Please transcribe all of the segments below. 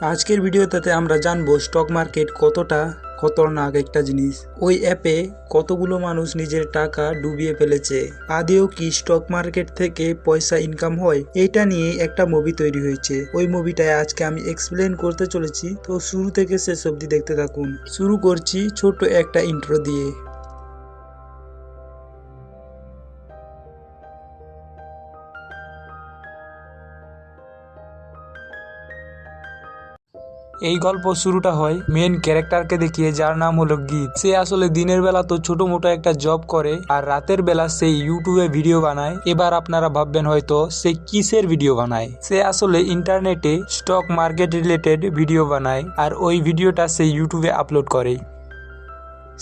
আজকের ভিডিওটাতে আমরা জানব স্টক মার্কেট কতটা খতরনাক একটা জিনিস। ওই অ্যাপে কতগুলো মানুষ নিজের টাকা ডুবিয়ে ফেলেছে। আদেও কি স্টক মার্কেট থেকে পয়সা ইনকাম হয় এটা নিয়ে একটা মুভি তৈরি হয়েছে। ওই মুভিটায় আজকে আমি এক্সপ্লেন করতে চলেছি, তো শুরু থেকে শেষ অবধি দেখতে থাকুন। শুরু করছি ছোট একটা ইন্ট্রো দিয়ে। এই গল্প শুরুটা হয় মেন ক্যারেক্টারকে দেখিয়ে যার নাম হলো গীত। সে আসলে দিনের বেলা তো ছোট মোটো একটা জব করে আর রাতের বেলা সে ইউটিউবে ভিডিও বানায়। এবার আপনারা ভাববেন হয়তো সে কিসের ভিডিও বানায়? সে আসলে ইন্টারনেটে স্টক মার্কেট রিলেটেড ভিডিও বানায় আর ওই ভিডিওটা সে ইউটিউবে আপলোড করে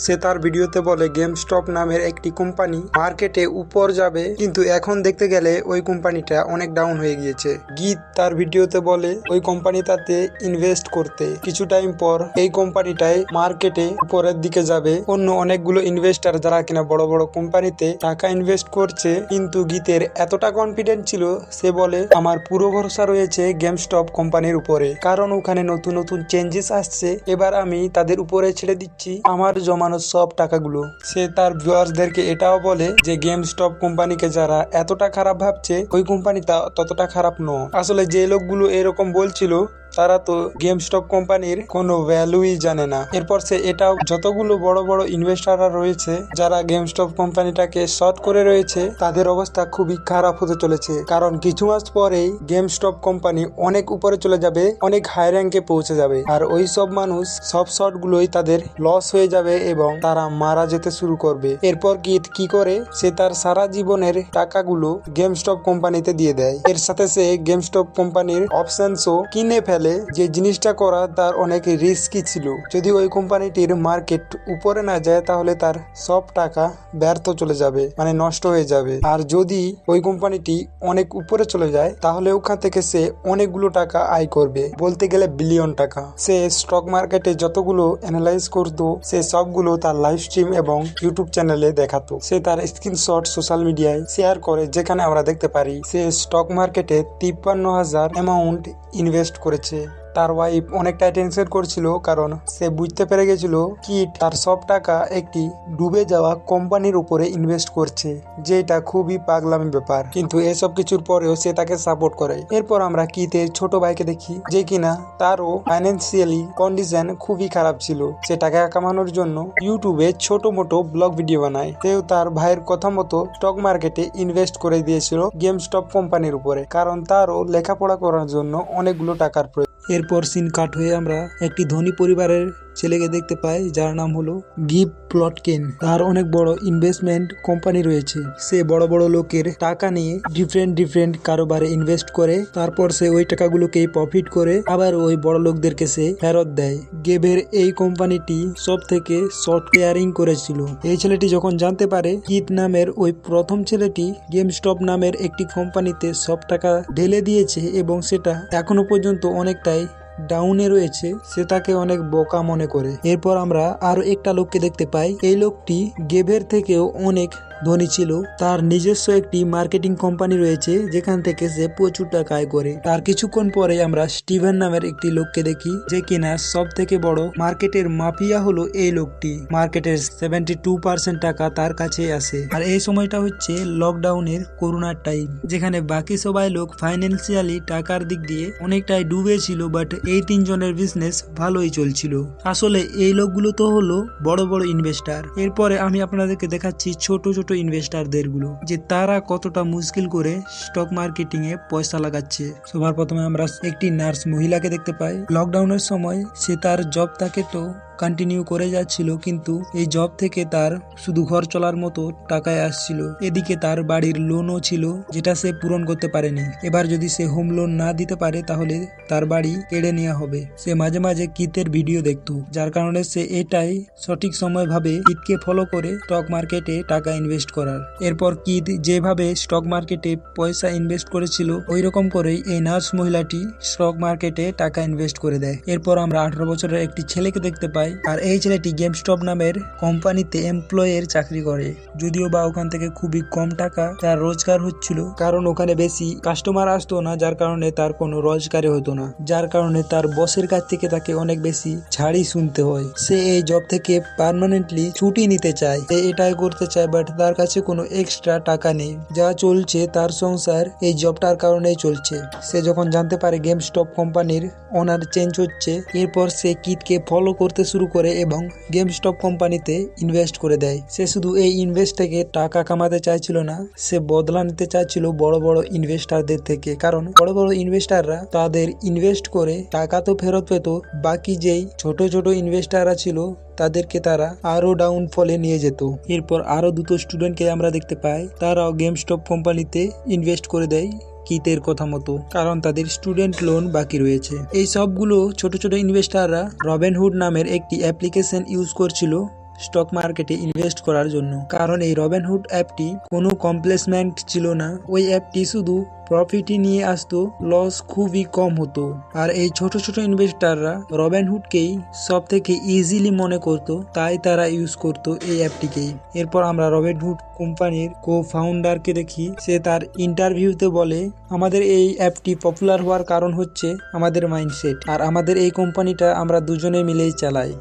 সে তার ভিডিওতে বলে গেম স্টপ নামের একটি কোম্পানি মার্কেটে উপর যাবে, কিন্তু এখন দেখতে গেলে ওই কোম্পানিটা অনেক ডাউন হয়ে গিয়েছে। গীত তার ভিডিওতে বলে, ওই কোম্পানি তাতে ইনভেস্ট করতে কিছু টাইম পর এই কোম্পানিটাই মার্কেটে উপরের দিকে যাবে। অন্য অনেকগুলো ইনভেস্টার যারা কিনা বড় বড় কোম্পানিতে টাকা ইনভেস্ট করছে, কিন্তু গীতের এতটা কনফিডেন্ট ছিল, সে বলে, আমার পুরো ভরসা রয়েছে গেম স্টপ কোম্পানির উপরে। কারণ ওখানে নতুন নতুন চেঞ্জেস আসছে। এবার আমি তাদের উপরে ছেড়ে দিচ্ছি। আমার জমানো সব টাকাগুলো। সে তার ভিউয়ার্সদেরকে এটাও বলে যে গেম স্টপ কোম্পানিকে যারা এতটা খারাপ ভাবছে, ওই কোম্পানিটা ততটা খারাপ নয়। আসলে যে লোকগুলো এরকম বলছিল তারা তো গেম স্টক কোম্পানির কোনো ভ্যালুই জানে না। এরপর সে এটাও, যতগুলো বড় বড় ইনভেস্টাররা রয়েছে, যারা গেম স্টপ কোম্পানিটাকে শর্ট করে রয়েছে, তাদের অবস্থা খুবই খারাপ হতে চলেছে। কারণ কিছু মাস পরেই গেম স্টপ কোম্পানি অনেক উপরে চলে যাবে, অনেক হাই র্যাঙ্কে পৌঁছে যাবে। আর ওই সব মানুষ সব শর্ট গুলোই তাদের লস হয়ে যাবে এবং তারা মারা যেতে শুরু করবে। এরপর গীত কি করে? সে তার সারা জীবনের টাকাগুলো গেম স্টপ কোম্পানিতে দিয়ে দেয়। এর সাথে সে গেম স্টপ কোম্পানির অপশনসও কিনে ফেলে। যে জিনিসটা করা তার অনেক রিস্কি ছিল। যদি ওই কোম্পানিটির মার্কেট উপরে না যায়, তাহলে তার সব টাকা ব্যর্থ চলে যাবে মানে নষ্ট হয়ে যাবে। আর যদি ওই কোম্পানিটি অনেক উপরে চলে যায়, তাহলে ওখান থেকে সে অনেকগুলো টাকা আয় করবে, বলতে গেলে বিলিয়ন টাকা। সে স্টক মার্কেটে যতগুলো অ্যানালাইজ করতো, সে সবগুলো তার লাইভ স্ট্রিম এবং ইউটিউব চ্যানেলে দেখাতো। সে তার স্ক্রিনশট সোশ্যাল মিডিয়ায় শেয়ার করে, যেখানে আমরা দেখতে পারি, সে স্টক মার্কেটে তিপ্পান্ন হাজার অ্যামাউন্ট ইনভেস্ট করেছে। você. তার ওয়াইফ অনেকটাই টেনশন করছিল কারণ সে বুঝতে পেরে গেছিল কি তার সব টাকা একটি ডুবে যাওয়া কোম্পানির উপরে ইনভেস্ট করছে, যেটা খুবই পাগলামি ব্যাপার। কিন্তু এসব কিছুর পরেও সে তাকে সাপোর্ট করে। এরপর আমরা কিতের ছোট ভাইকে দেখি, যে কিনা তারও ফাইন্যান্সিয়ালি কন্ডিশন খুবই খারাপ ছিল। সে টাকা কামানোর জন্য ইউটিউবে ছোট মোটো ব্লগ ভিডিও বানায়। সেও তার ভাইয়ের কথা মতো স্টক মার্কেটে ইনভেস্ট করে দিয়েছিল গেম স্টপ কোম্পানির উপরে। কারণ তারও লেখাপড়া করার জন্য অনেকগুলো টাকার প্রয়োজন। এরপর সিন কাট হয়ে আমরা একটি ধনী পরিবারের ছেলেকে দেখতে পাই যার নাম হলো গিভ প্লটকেন। তার অনেক বড় ইনভেস্টমেন্ট কোম্পানি রয়েছে। সে বড় বড় লোকের টাকা নিয়ে ডিফারেন্ট ডিফারেন্ট কারোবারে ইনভেস্ট করে, তারপর সে ওই টাকাগুলোকে প্রফিট করে, আবার ওই বড় লোকদেরকে সে ফেরত দেয়। গেভের এই কোম্পানিটি সব থেকে সফটওয়্যারিং করেছিল। এই ছেলেটি যখন জানতে পারে কিট নামের ওই প্রথম ছেলেটি গেম স্টপ নামের একটি কোম্পানিতে সব টাকা ঢেলে দিয়েছে এবং সেটা এখনও পর্যন্ত অনেকটাই ডাউনে রয়েছে, সে তাকে অনেক বোকা মনে করে। এরপর আমরা আরও একটা লোককে দেখতে পাই। এই লোকটি গেভের থেকেও অনেক ধনী ছিল। তার নিজস্ব একটি মার্কেটিং কোম্পানি রয়েছে, যেখান থেকে সে প্রচুর টাকা আয় করে। তার কিছুক্ষণ পরে আমরা স্টিভেন নামের একটি লোককে দেখি, যে কিনা সব থেকে বড় মার্কেটের মাফিয়া হলো এই লোকটি। মার্কেটের সেভেন্টি টু পার্সেন্ট টাকা তার কাছে আসে। আর এই সময়টা হচ্ছে লকডাউনের করোনার টাইম যেখানে বাকি সবাই লোক ফাইন্যান্সিয়ালি টাকার দিক দিয়ে অনেকটাই ডুবে ছিল বাট এই তিনজনের বিজনেস ভালোই চলছিল। আসলে এই লোকগুলো তো হলো বড় বড় ইনভেস্টার এরপরে আমি আপনাদেরকে দেখাচ্ছি ছোট ছোট ইনভেস্টারদেরগুলো, যে তারা কতটা মুশকিল করে স্টক মার্কেটিং এ পয়সা লাগাচ্ছে। সবার প্রথমে আমরা একটি নার্স মহিলাকে দেখতে পাই। লকডাউনের সময় সে তার জব থাকে তো কন্টিনিউ করে যাচ্ছিল, কিন্তু এই জব থেকে তার শুধু ঘর চলার মতো টাকায় আসছিল। এদিকে তার বাড়ির লোনও ছিল, যেটা সে পূরণ করতে পারেনি। এবার যদি সে হোম লোন না দিতে পারে, তাহলে তার বাড়ি কেড়ে নেওয়া হবে। সে মাঝে মাঝে কিতের ভিডিও দেখতো, যার কারণে সে এটাই সঠিক সময় ভাবে কিতকে ফলো করে স্টক মার্কেটে টাকা ইনভেস্ট করার। এরপর কিত যেভাবে স্টক মার্কেটে পয়সা ইনভেস্ট করেছিল ওই রকম করেই এই নার্স মহিলাটি স্টক মার্কেটে টাকা ইনভেস্ট করে দেয়। এরপর আমরা আঠারো বছরের একটি ছেলেকে দেখতে পাই পায় আর এই ছেলেটি গেম স্টপ নামের কোম্পানিতে এমপ্লয়ের চাকরি করে। যদিও বা ওখান থেকে খুবই কম টাকা তার রোজগার হচ্ছিল। কারণ ওখানে বেশি কাস্টমার আসতো না, যার কারণে তার কোনো রোজগারে হতো না। যার কারণে তার বসের কাছ থেকে তাকে অনেক বেশি ছাড়ি শুনতে হয়। সে এই জব থেকে পার্মানেন্টলি ছুটি নিতে চায়। সে এটাই করতে চায় বাট তার কাছে কোনো এক্সট্রা টাকা নেই। যা চলছে, তার সংসার এই জবটার কারণেই চলছে। সে যখন জানতে পারে গেম স্টপ কোম্পানির ওনার চেঞ্জ হচ্ছে, এরপর সে কিটকে ফলো করতে শুরু করে এবং গেম স্টপ কোম্পানিতে ইনভেস্ট করে দেয়। সে শুধু এই ইনভেস্ট থেকে টাকা কামাতে চাইছিল না, সে বদলা নিতে চাইছিল বড় বড় ইনভেস্টারদের থেকে। কারণ বড় বড় ইনভেস্টাররা তাদের ইনভেস্ট করে টাকা তো ফেরত পেত, বাকি যেই ছোট ছোট ইনভেস্টাররা ছিল তাদেরকে তারা আরও ডাউন ফলে নিয়ে যেত। এরপর আরও দুটো স্টুডেন্টকে আমরা দেখতে পাই, তারাও গেম স্টপ কোম্পানিতে ইনভেস্ট করে দেয়। কিতের কথা মতো, কারণ তাদের স্টুডেন্ট লোন বাকি রয়েছে। এই সবগুলো ছোট ছোট ইনভেস্টাররা রবেনহুড নামের একটি অ্যাপ্লিকেশন ইউজ করছিল। স্টক মার্কেটে ইনভেস্ট করার জন্য। কারণ এই রবেনহুড অ্যাপটি কোনো কমপ্লেসমেন্ট ছিল না। ওই অ্যাপটি শুধু প্রফিটই নিয়ে আসতো লস খুবই কম হতো। আর এই ছোট ছোট ইনভেস্টাররা রবেনহুডকেই সব থেকে ইজিলি মনে করত, তাই তারা ইউজ করত এই অ্যাপটিকেই এরপর আমরা রবেনহুড কোম্পানির কো ফাউন্ডারকে দেখি। সে তার ইন্টারভিউতে বলে, আমাদের এই অ্যাপটি পপুলার হওয়ার কারণ হচ্ছে আমাদের মাইন্ডসেট আর আমাদের এই কোম্পানিটা আমরা দুজনে মিলেই চালাই।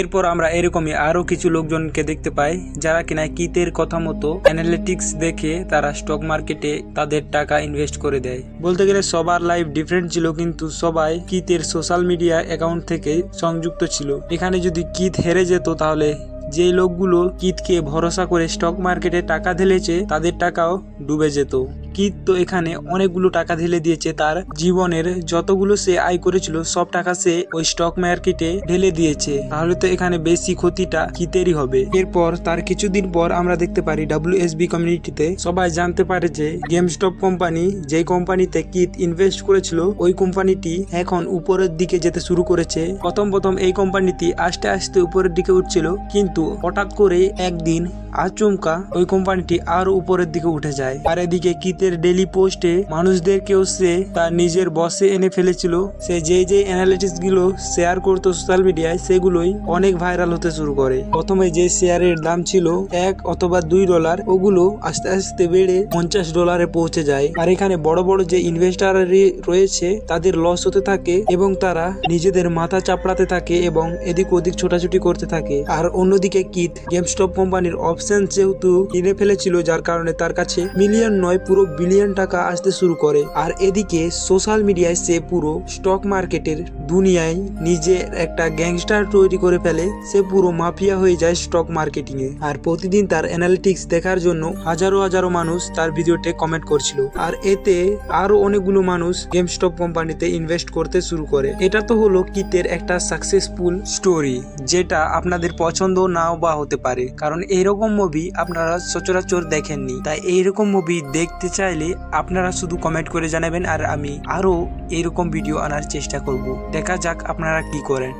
এরপর আমরা এরকমই আরও কিছু লোকজনকে দেখতে পাই, যারা কিনা কিতের কথা মতো অ্যানালিটিক্স দেখে তারা স্টক মার্কেটে তাদের টাকা ইনভেস্ট করে দেয়। বলতে গেলে সবার লাইফ ডিফারেন্ট ছিল, কিন্তু সবাই কিতের সোশ্যাল মিডিয়া অ্যাকাউন্ট থেকে সংযুক্ত ছিল। এখানে যদি কিত হেরে যেত তাহলে যে লোকগুলো কিতকে ভরসা করে স্টক মার্কেটে টাকা ঢেলেছে, তাদের টাকাও ডুবে যেত। কিত তো এখানে অনেকগুলো টাকা ঢেলে দিয়েছে তার জীবনের যতগুলো সে আয় করেছিল, সব টাকা সে ওই স্টক মার্কেটে ঢেলে দিয়েছে। তাহলে তো এখানে বেশি ক্ষতিটা কিতেরই হবে? এরপর তার কিছুদিন পর আমরা দেখতে পারি ডাব্লিউএসবি কমিউনিটিতে সবাই জানতে পারে যে গেম স্টপ কোম্পানি যে কোম্পানিতে কিত ইনভেস্ট করেছিল, ওই কোম্পানিটি এখন উপরের দিকে যেতে শুরু করেছে। প্রথম প্রথম এই কোম্পানিটি আস্তে আস্তে উপরের দিকে উঠছিল, কিন্তু হঠাৎ করে একদিন আচমকা ওই কোম্পানিটি আরও উপরের দিকে উঠে যায়। আর এদিকে কিতের ডেলি পোস্টে মানুষদেরকেও সে তার নিজের বসে এনে ফেলেছিল। সে যে যে অ্যানালিটিক্সগুলো শেয়ার করতো সোশ্যাল মিডিয়ায় সেগুলোই অনেক ভাইরাল হতে শুরু করে। প্রথমে যে শেয়ারের দাম ছিল এক অথবা দুই ডলার ওগুলো আস্তে আস্তে বেড়ে পঞ্চাশ ডলারে পৌঁছে যায়। আর এখানে বড় বড় যে ইনভেস্টার রয়েছে, তাদের লস হতে থাকে এবং তারা নিজেদের মাথা চাপড়াতে থাকে এবং এদিক ওদিক ছোটাছুটি করতে থাকে। আর অন্যদিকে কিট গেমস্টপ কোম্পানির অপশন যেহেতু কিনে ফেলেছিল, যার কারণে তার কাছে মিলিয়ন নয়, পুরো বিলিয়ন টাকা আসতে শুরু করে। আর এদিকে সোশ্যাল মিডিয়ায় সে পুরো স্টক মার্কেটের দুনিয়ায় নিজের একটা গ্যাংস্টার তৈরি করে ফেলে। সে পুরো মাফিয়া হয়ে যায় স্টক মার্কেটিং এ আর প্রতিদিন তার অ্যানালিটিক্স দেখার জন্য হাজারো হাজারো মানুষ তার ভিডিওতে কমেন্ট করছিল। আর এতে আরও অনেকগুলো মানুষ গেম গেমস্টপ কোম্পানিতে ইনভেস্ট করতে শুরু করে। এটা তো হলো কিতের একটা সাকসেসফুল স্টোরি যেটা আপনাদের পছন্দ নাও বা হতে পারে। কারণ এইরকম মুভি আপনারা সচরাচর দেখেননি। তাই এইরকম মুভি দেখতে চাইলে আপনারা শুধু কমেন্ট করে জানাবেন আর আমি আরও এরকম ভিডিও আনার চেষ্টা করব। দেখা যাক আপনারা কি করেন।